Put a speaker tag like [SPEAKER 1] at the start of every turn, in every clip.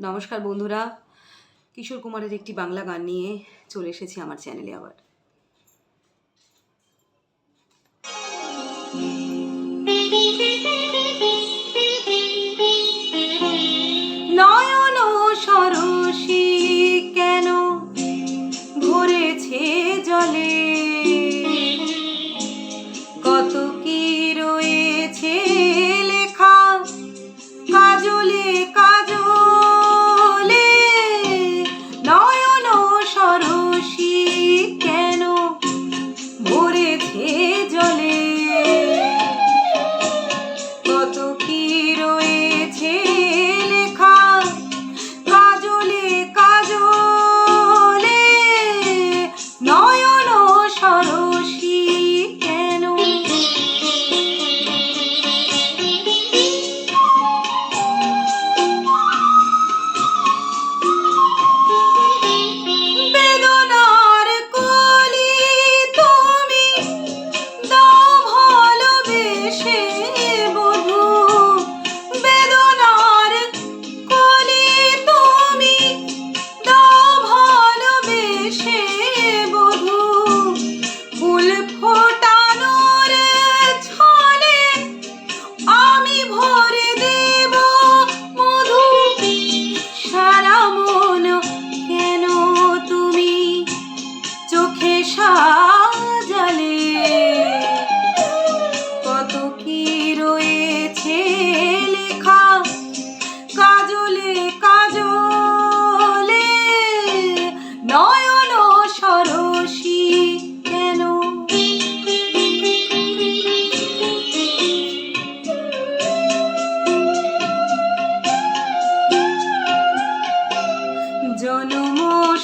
[SPEAKER 1] নমস্কার বন্ধুরা, কিশোর কুমারের একটি বাংলা গান নিয়ে চলে এসেছি আমার চ্যানেলে আবার। নয়ন সরসী কেন ভরেছে জলে?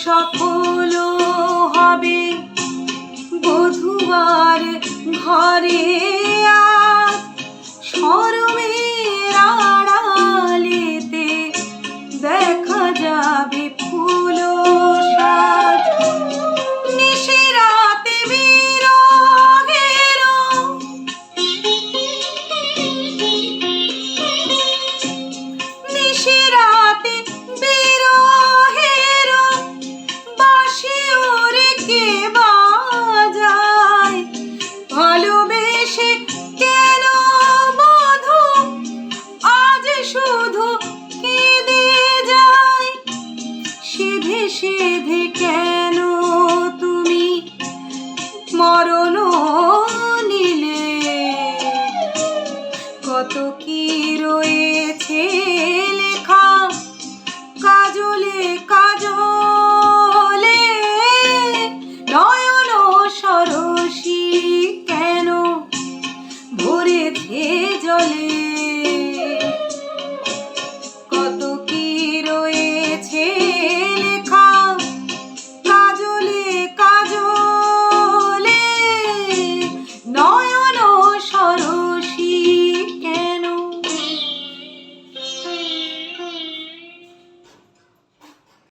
[SPEAKER 1] সফল হবে। বধুবার ঘরে আর সেধে কেন তুমি? মরণ নিলে কত কি রয়েছে?